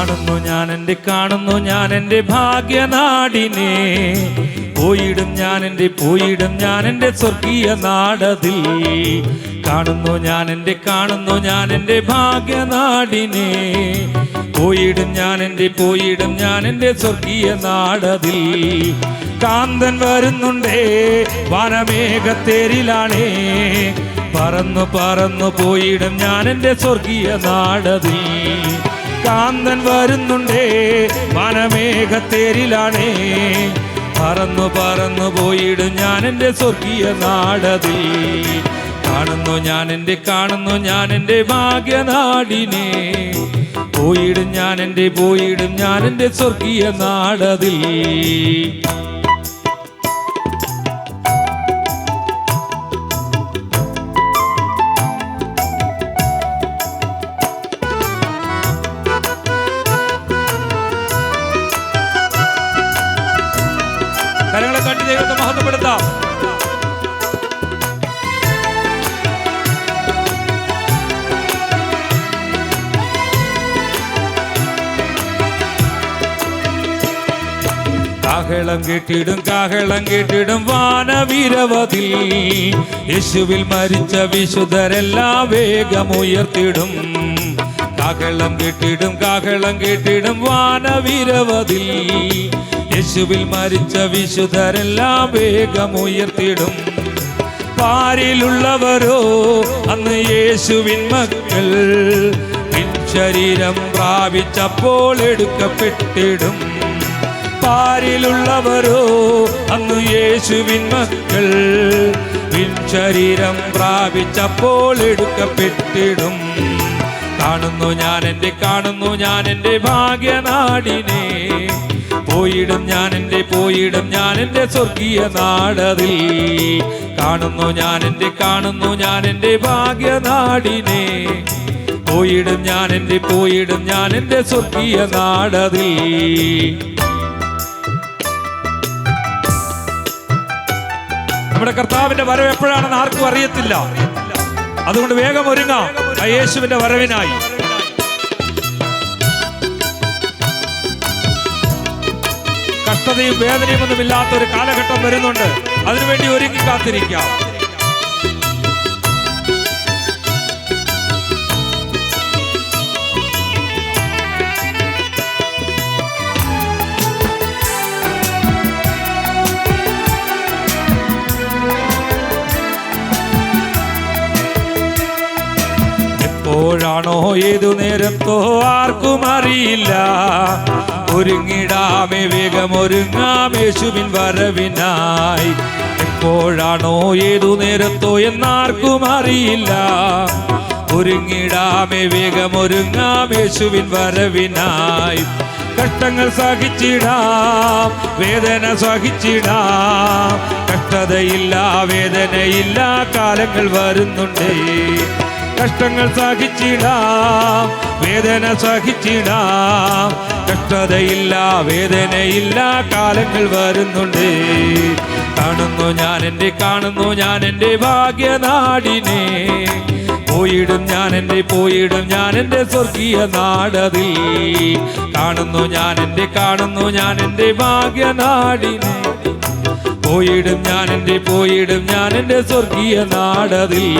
കാണുന്നു ഞാൻ എന്റെ കാണുന്നു ഞാൻ എന്റെ ഭാഗ്യനാടിനെ. പോയിടും ഞാൻ എന്റെ പോയിടും ഞാൻ എന്റെ സ്വർഗീയ നാടതിൽ. കാണുന്നു ഞാൻ എന്റെ കാണുന്നു ഞാൻ എന്റെ ഭാഗ്യനാടിനെ. പോയിടും ഞാൻ എന്റെ പോയിടും ഞാൻ എന്റെ സ്വർഗീയ നാടതിൽ. കാന്തൻ വരുന്നുണ്ടേ വനമേഘത്തേരിലാണേ പറന്നു പറന്നു പോയിടും ഞാൻ എന്റെ സ്വർഗീയ നാടതിൽ. കാന്തൻ വരുന്നുണ്ടേ വനമേഘത്തേരിലാണേ പറന്നു പറന്നു പോയിടും ഞാൻ എന്റെ സ്വർഗീയ നാടതി കാണുന്നു ഞാൻ എന്റെ കാണുന്നു ഞാൻ എന്റെ ഭാഗ്യനാടിനെ പോയിടും ഞാൻ എന്റെ പോയിടും ഞാൻ എന്റെ സ്വർഗീയ നാടതിൽ. കരങ്ങളെ തട്ടി ദൈവത്തെ മഹത്വപ്പെടുത്താം. കാഹളം കേട്ടിടും കാഹളം കേട്ടിടും വാനവീരവതിൽ. യേശുവിൽ മരിച്ച വിശുദ്ധരെല്ലാം വേഗമുയർത്തിടും. കാഹളം കേട്ടിടും കാഹളം കേട്ടിടും വാനവീരവതിൽ. യേശുവിൽ മരിച്ച വിശുദ്ധരെല്ലാം വേഗമുയർത്തിടും പാരിലുള്ളവരോ അന്ന് യേശുവിൻ മക്കൾ ശരീരം പ്രാപിച്ചപ്പോൾ എടുക്കപ്പെട്ടിടും. പാരിലുള്ളവരോ അന്ന് യേശുവിൻ മക്കൾ ശരീരം പ്രാപിച്ചപ്പോൾ എടുക്കപ്പെട്ടിടും. കാണുന്നു ഞാൻ എന്റെ കാണുന്നു ഞാൻ എന്റെ ഭാഗ്യനാടിനെ. പോയിടും ഞാൻ എന്റെ പോയിടും ഞാൻ എന്റെ സ്വർഗീയ നാടതിൽ. കാണുന്നു ഞാൻ എന്റെ കാണുന്നു ഞാൻ എന്റെ ഭാഗ്യനാടിനെ പോയിടും ഞാൻ എന്റെ പോയിടും ഞാൻ എന്റെ സ്വർഗീയ നാടതിൽ. നമ്മുടെ കർത്താവിന്റെ വരവ് എപ്പോഴാണെന്ന് ആർക്കും അറിയത്തില്ല. അതുകൊണ്ട് വേഗം ഒരുങ്ങാം. യേശുവിന്റെ വരവിനായി. കഷ്ടതയും വേദനയും ഒന്നുമില്ലാത്ത ഒരു കാലഘട്ടം വരുന്നുണ്ട്. അതിനുവേണ്ടി ഒരുങ്ങി കാത്തിരിക്കാം. എപ്പോഴാണോ ഏതു നേരത്തോ ആർക്കും അറിയില്ല. ഒരുങ്ങിടാമേ വേഗം ഒരുങ്ങാം യേശുവിൻ വരവിനായി. എപ്പോഴാണോ ഏതു നേരത്തോ എന്നാർക്കും അറിയില്ല. ഒരുങ്ങിടാമേ വേഗം ഒരുങ്ങാം യേശുവിൻ വരവിനായി. കഷ്ടങ്ങൾ സഹിച്ചിടാം വേദന സഹിച്ചിടാം. കഷ്ടതയില്ല വേദനയില്ല കാലങ്ങൾ വരുന്നുണ്ടേ. കഷ്ടങ്ങൾ സഹിച്ചിടാം വേദന സഹിച്ചിടാം. കഷ്ടതയില്ല വേദനയില്ല കാലങ്ങൾ വരുന്നുണ്ട്. കാണുന്നു ഞാൻ എന്റെ കാണുന്നു ഞാൻ എന്റെ ഭാഗ്യനാടിനെ. പോയിടും ഞാൻ എന്റെ പോയിടും ഞാൻ എന്റെ സ്വർഗീയ നാടതിൽ. കാണുന്നു ഞാൻ എന്റെ കാണുന്നു ഞാൻ എന്റെ ഭാഗ്യനാടിനെ. പോയിടും ഞാൻ എന്റെ പോയിടും ഞാൻ എന്റെ സ്വർഗീയ നാടതിൽ.